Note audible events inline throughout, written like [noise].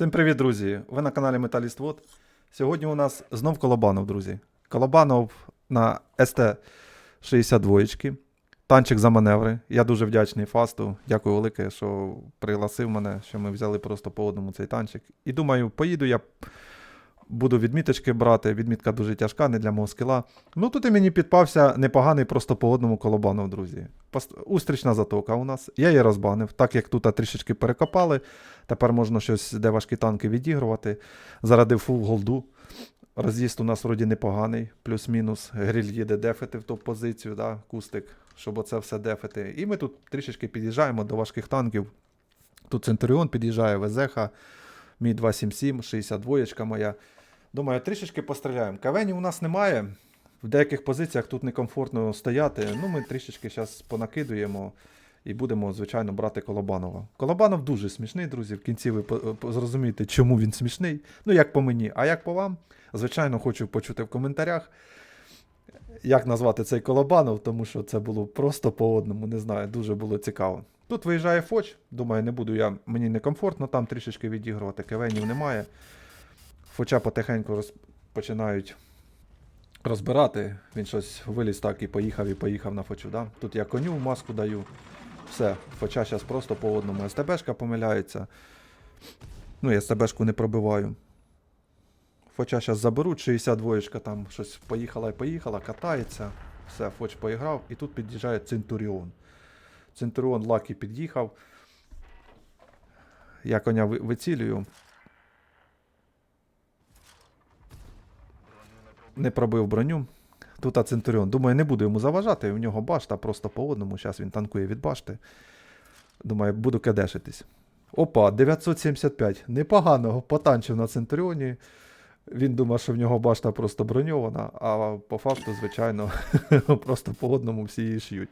Всім привіт, друзі! Ви на каналі Металіст Вод. Сьогодні у нас знов Колобанов, друзі. Колобанов на СТ-62. Танчик за маневри. Я дуже вдячний Фасту. Дякую велике, що пригласив мене, що ми взяли просто по одному цей танчик. І думаю, поїду я. Буду відміточки брати. Відмітка дуже тяжка, не для мого скіла. Ну тут і мені підпався непоганий просто по одному колобанов, друзі. Устрічна затока у нас. Я її розбанив, так як тут трішечки перекопали. Тепер можна щось, де важкі танки відігрувати. Заради фул голду. Роз'їзд у нас вроді непоганий, плюс-мінус. Гриль їде дефити в ту позицію, да, кустик, щоб оце все дефити. І ми тут трішечки під'їжджаємо до важких танків. Тут Центуріон під'їжджає, Везеха, Мі 277, 62 моя. Думаю, трішечки постріляємо. Кавені у нас немає. В деяких позиціях тут некомфортно стояти. Ну, ми трішечки зараз понакидуємо і будемо, звичайно, брати Колобанова. Колобанов дуже смішний, друзі. В кінці ви зрозумієте, чому він смішний. Ну, як по мені, а як по вам. Звичайно, хочу почути в коментарях, як назвати цей Колобанов, тому що це було просто по одному, не знаю, дуже було цікаво. Тут виїжджає Фоч, думаю, не буду я, мені некомфортно там трішечки відігрувати, кевенів немає. Фоча потихеньку роз... починають розбирати. Він щось виліз так і поїхав, і поїхав на Фочу. Да? Тут я коню маску даю. Все, Фоча зараз просто по одному. СТБшка помиляється. Ну, я СТБшку не пробиваю. Фоча зараз заберуть, 62 там щось поїхала і поїхала, катається. Все, Фоч поіграв, і тут під'їжджає Центуріон. Центуріон Лакі під'їхав. Я коня ви- вицілюю. Не пробив броню. Тут а Центуріон. Думаю, не буду йому заважати. У нього башта просто по одному. Зараз він танкує від башти. Думаю, буду кедешитись. Опа, 975. Непогано потанчив на Центуріоні. Він думав, що в нього башта просто броньована, а по факту, звичайно, [laughs] просто по одному всі її ш'ють.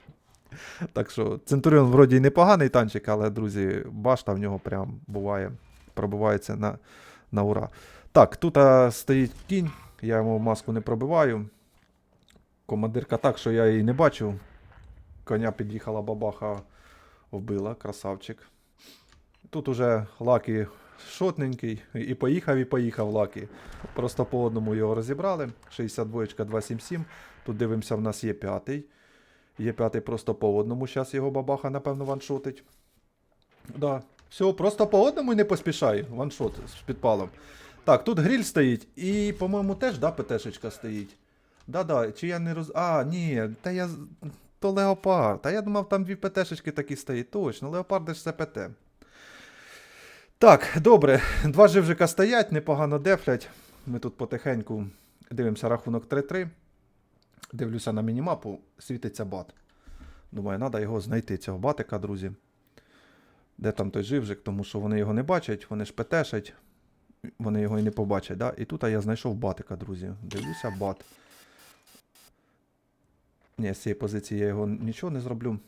Так що Центуріон вроді й непоганий танчик, але, друзі, башта в нього прям буває, пробивається на, на ура. Так, тут стоїть кінь, я йому маску не пробиваю. Командирка так, що я її не бачу. Коня під'їхала бабаха, вбила, красавчик. Тут уже лакі шотненький, і поїхав, і поїхав лакі. Просто по одному його розібрали. 62 277. Тут дивимося, в нас є п'ятий. Є п'ятий просто по одному. Зараз його бабаха, напевно, ваншотить. Да. Все, просто по одному і не поспішай. Ваншот з підпалом. Так, тут гриль стоїть, і, по-моєму, теж, да, ПТшечка стоїть. Да-да, чи я не роз. А, ні, та я. То леопард. Та я думав, там дві ПТшечки такі стоять. Точно, леопарди ж це ПТ. Так, добре. Два живжика стоять, непогано дефлять. Ми тут потихеньку дивимося рахунок 3-3. Дивлюся на мінімапу, світиться бат. Думаю, треба його знайти, цього батика, друзі. Де там той живжик, тому що вони його не бачать, вони ж петешать, вони його і не побачать. Да? І тут я знайшов батика, друзі. Дивлюся, бат. Ні, з цієї позиції я його нічого не зроблю.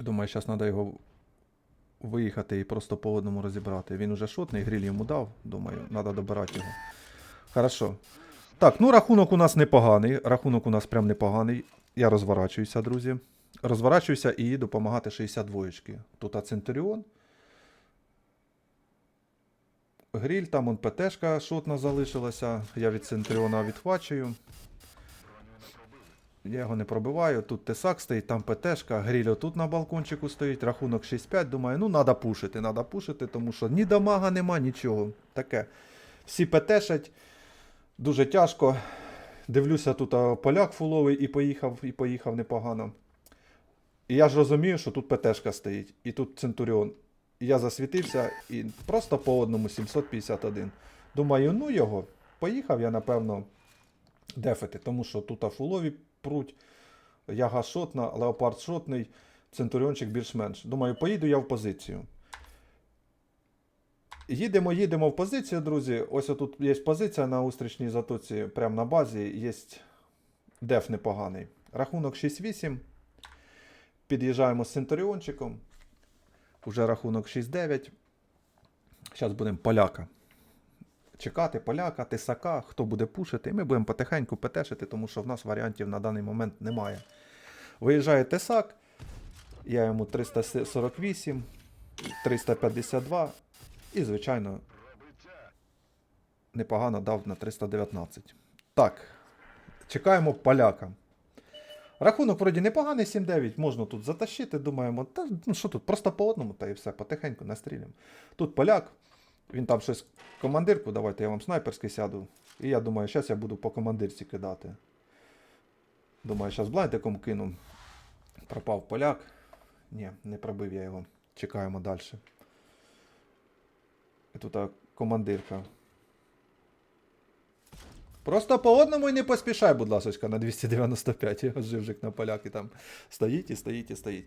Думаю, зараз треба його виїхати і просто по одному розібрати. Він уже шотний, гриль йому дав. Думаю, треба добирати його. Хорошо. Так, ну рахунок у нас непоганий. Рахунок у нас прям непоганий. Я розворачуюся, друзі. Розворачуюся і допомагати 62 -очки. Тут Центуріон. Гріль, там он ПТшка шотна залишилася. Я від Центуріона відхвачую. Я його не пробиваю. Тут Тесак стоїть, там ПТшка, гріль отут на балкончику стоїть, рахунок 6-5. Думаю, ну треба пушити, треба пушити, тому що ні дамага нема, нічого. Таке. Всі ПТшать, дуже тяжко. Дивлюся, тут поляк фуловий і поїхав, і поїхав непогано. І я ж розумію, що тут ПТшка стоїть, і тут Центуріон. Я засвітився і просто по одному 751. Думаю, ну його. Поїхав я, напевно, дефити, тому що тут а, фулові пруть. Яга шотна, леопард шотний, центуріончик більш-менш. Думаю, поїду я в позицію. Їдемо, їдемо в позицію, друзі. Ось тут є позиція на устрічній затоці, прямо на базі. Є деф непоганий. Рахунок 6-8. Під'їжджаємо з центуріончиком. Уже рахунок 6-9. Зараз будемо поляка. Чекати поляка, тисака, хто буде пушити. І ми будемо потихеньку петешити, тому що в нас варіантів на даний момент немає. Виїжджає тисак. Я йому 348, 352. І, звичайно, непогано дав на 319. Так. Чекаємо поляка. Рахунок вроді непоганий 7-9, можна тут затащити, думаємо, та ну що тут, просто по одному, та і все, потихеньку настрілюємо. Тут поляк, він там щось командирку, давайте я вам снайперський сяду. І я думаю, зараз я буду по командирці кидати. Думаю, зараз блайдиком кину. Пропав поляк. Ні, не пробив я його. Чекаємо далі. І тут командирка. Просто по одному і не поспішай, будь ласка, на 295. Його живжик на поляки там стоїть і стоїть і стоїть.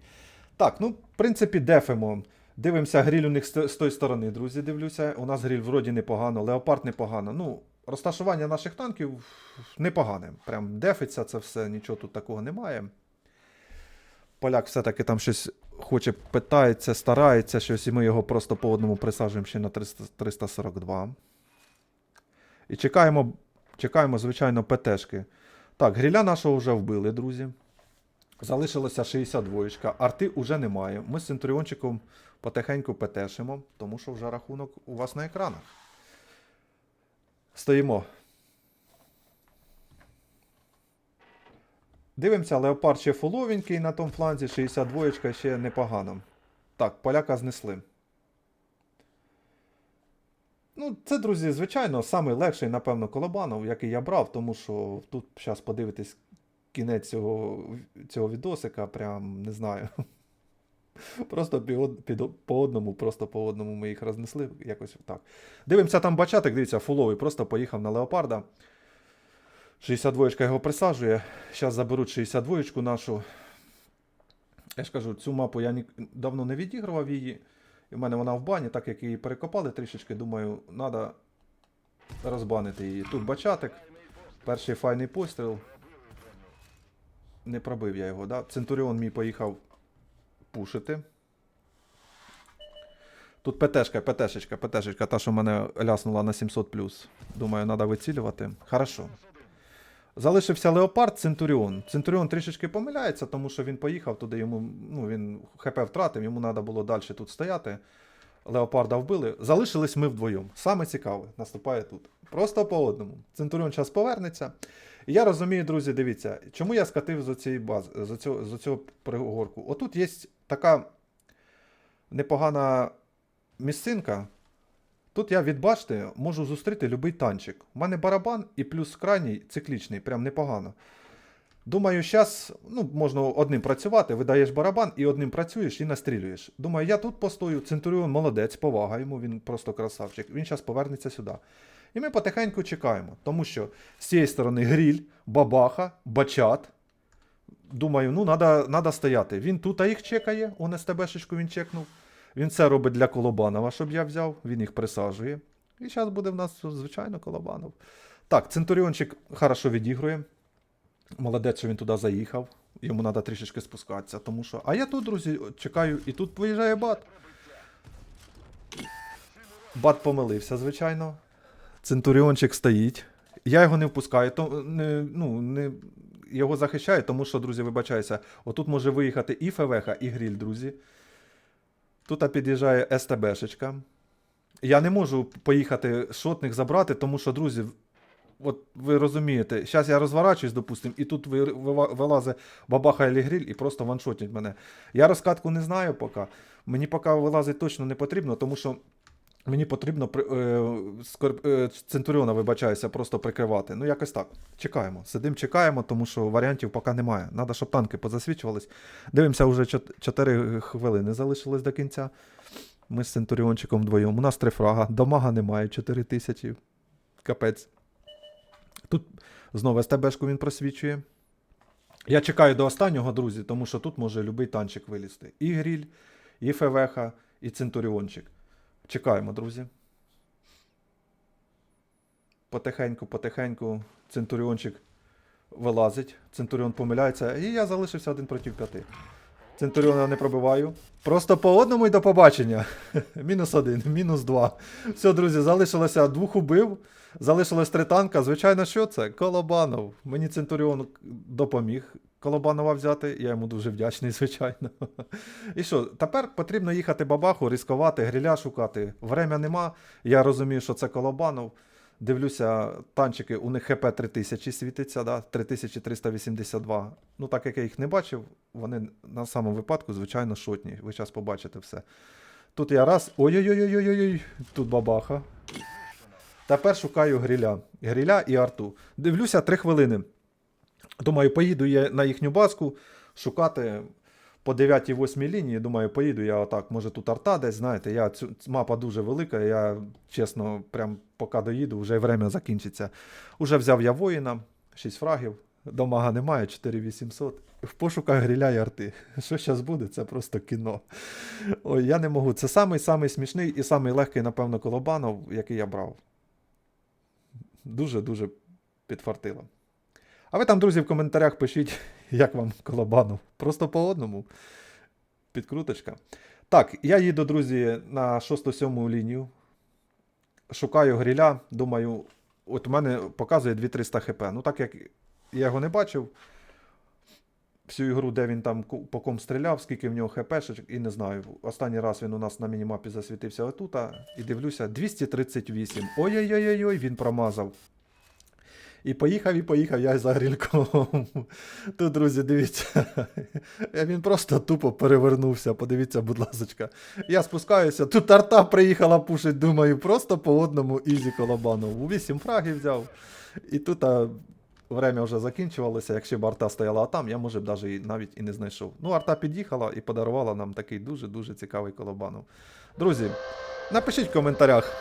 Так, ну, в принципі, дефимо. Дивимося, гріль у них з тої сторони, друзі, дивлюся. У нас гріль вроді непогано, леопард непогано. Ну, розташування наших танків непогане. Прям дефиться це все, нічого тут такого немає. Поляк все-таки там щось хоче, питається, старається щось, і ми його просто по одному присаджуємо ще на 300, 342. І чекаємо, чекаємо, звичайно, ПТшки. Так, гріля нашого вже вбили, друзі. Залишилося 62. Арти вже немає. Ми з центуріончиком потихеньку ПТшимо, тому що вже рахунок у вас на екранах. Стоїмо. Дивимося, леопард ще фуловенький на тому фланзі, 62 ще непогано. Так, поляка знесли. Ну, це, друзі, звичайно, самий легший, напевно, колобанов, який я брав, тому що тут зараз подивитись кінець цього, цього відосика, прям не знаю. [laughs] Просто під, під, по одному, просто по одному ми їх рознесли. Якось так. Дивимося там бачатик, дивіться, фуловий, просто поїхав на леопарда. 62 його присаджує. Зараз заберуть 62 нашу. Я ж кажу, цю мапу я ні... давно не відігрував її. І в мене вона в бані, так як її перекопали трішечки, думаю, треба розбанити її. Тут бачатик. Перший файний постріл. Не пробив я його, да? Центуріон мій поїхав пушити. Тут ПТшка, ПТшечка, ПТшечка, та, що мене ляснула на 700 Думаю, треба вицілювати. Хорошо. Залишився Леопард Центуріон. Центуріон трішечки помиляється, тому що він поїхав туди, йому, ну, він ХП втратив, йому треба було далі тут стояти. Леопарда вбили. Залишились ми вдвоєм. Саме цікаве наступає тут. Просто по одному. Центуріон зараз повернеться. І я розумію, друзі, дивіться, чому я скатив з цієї бази, з цього, з цього пригорку. Отут є така непогана місцинка. Тут я від башти можу зустріти будь-який танчик. У мене барабан і плюс крайній циклічний, прям непогано. Думаю, зараз ну, можна одним працювати, видаєш барабан і одним працюєш і настрілюєш. Думаю, я тут постою, Центуріон молодець, повага йому, він просто красавчик. Він зараз повернеться сюди. І ми потихеньку чекаємо, тому що з цієї сторони гріль, бабаха, бачат. Думаю, ну, треба стояти. Він тут їх чекає, он СТБшечку він чекнув. Він це робить для Колобанова, щоб я взяв, він їх присаджує. І зараз буде в нас, звичайно, Колобанов. Так, Центуріончик хорошо відігрує. Молодець, що він туди заїхав. Йому треба трішечки спускатися, тому що. А я тут, друзі, чекаю, і тут виїжджає бат. Бат помилився, звичайно. Центуріончик стоїть. Я його не впускаю, то, не, ну, не, його захищаю, тому що, друзі, вибачаюся, отут може виїхати і ФВХ, і гріль, друзі. Тут під'їжджає СТБшечка. Я не можу поїхати шотних забрати, тому що, друзі, от ви розумієте, зараз я розворачуюсь, допустим, і тут вилазить бабаха і і просто ваншотять мене. Я розкатку не знаю поки. Мені поки вилазить точно не потрібно, тому що мені потрібно е, е, Центуріона, вибачаюся, просто прикривати. Ну, якось так. Чекаємо. Сидимо, чекаємо, тому що варіантів поки немає. Треба, щоб танки позасвічувались. Дивимося, вже 4 хвилини залишилось до кінця. Ми з Центуріончиком вдвоєм. У нас три фрага. Дамага немає, 4 тисячі. Капець. Тут знову СТБшку він просвічує. Я чекаю до останнього, друзі, тому що тут може будь-який танчик вилізти. І гріль, і ФВХ, і Центуріончик. Чекаємо, друзі. Потихеньку, потихеньку Центуріончик вилазить. Центуріон помиляється. І я залишився один проти п'яти. Центуріона не пробиваю. Просто по одному і до побачення. [laughs] мінус один, мінус два. Все, друзі, залишилося двох убив. Залишилось три танка. Звичайно, що це? Колобанов. Мені Центуріон допоміг Колобанова взяти. Я йому дуже вдячний, [laughs] звичайно. І що, тепер потрібно їхати бабаху, ризикувати, гриля шукати. Врем'я нема. Я розумію, що це Колобанов. Дивлюся, танчики, у них ХП 3000 світиться, да? 3382. Ну, так як я їх не бачив, вони на самому випадку, звичайно, шотні. Ви зараз побачите все. Тут я раз. Ой-ой-ой-ой-ой, тут бабаха. Тепер шукаю гриля. Гриля і арту. Дивлюся 3 хвилини. Думаю, поїду я на їхню баску шукати по 9-8 лінії. Думаю, поїду я отак. Може тут арта десь, знаєте, я цю мапа дуже велика. Я чесно, прям поки доїду, вже время закінчиться. Уже взяв я воїна, 6 фрагів. Домага немає, 4800. В пошуках гриля і арти. [laughs] Що зараз буде? Це просто кіно. Ой, я не можу. Це самий самий смішний і самий легкий, напевно, колобанов, який я брав. Дуже-дуже підфартило. А ви там, друзі, в коментарях пишіть, [laughs] як вам колобанов. Просто по одному. Підкруточка. Так, я їду, друзі, на 6-7 лінію. Шукаю гріля. Думаю, от у мене показує 2300 хп. Ну, так як я його не бачив, всю ігру, де він там по ком стріляв, скільки в нього хпшечок, і не знаю. Останній раз він у нас на мінімапі засвітився отута, і дивлюся, 238. Ой-ой-ой, він промазав. І поїхав, і поїхав я за грільком. [laughs] Тут, друзі, дивіться. [laughs] Він просто тупо перевернувся. Подивіться, будь ласка. Я спускаюся. Тут арта приїхала пушить, думаю, просто по одному ізі колобану. 8 фрагів взяв. І тут а, время вже закінчувалося. Якщо б арта стояла там, я, може б і навіть і не знайшов. Ну, арта під'їхала і подарувала нам такий дуже-дуже цікавий колобанов. Друзі, напишіть в коментарях,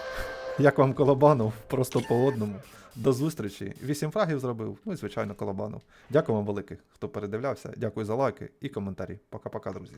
як вам колобанов, просто по одному. До зустрічі. Вісім фрагів зробив. Ну і звичайно, колобанов. Дякую вам велике, хто передивлявся. Дякую за лайки і коментарі. Пока-пока, друзі.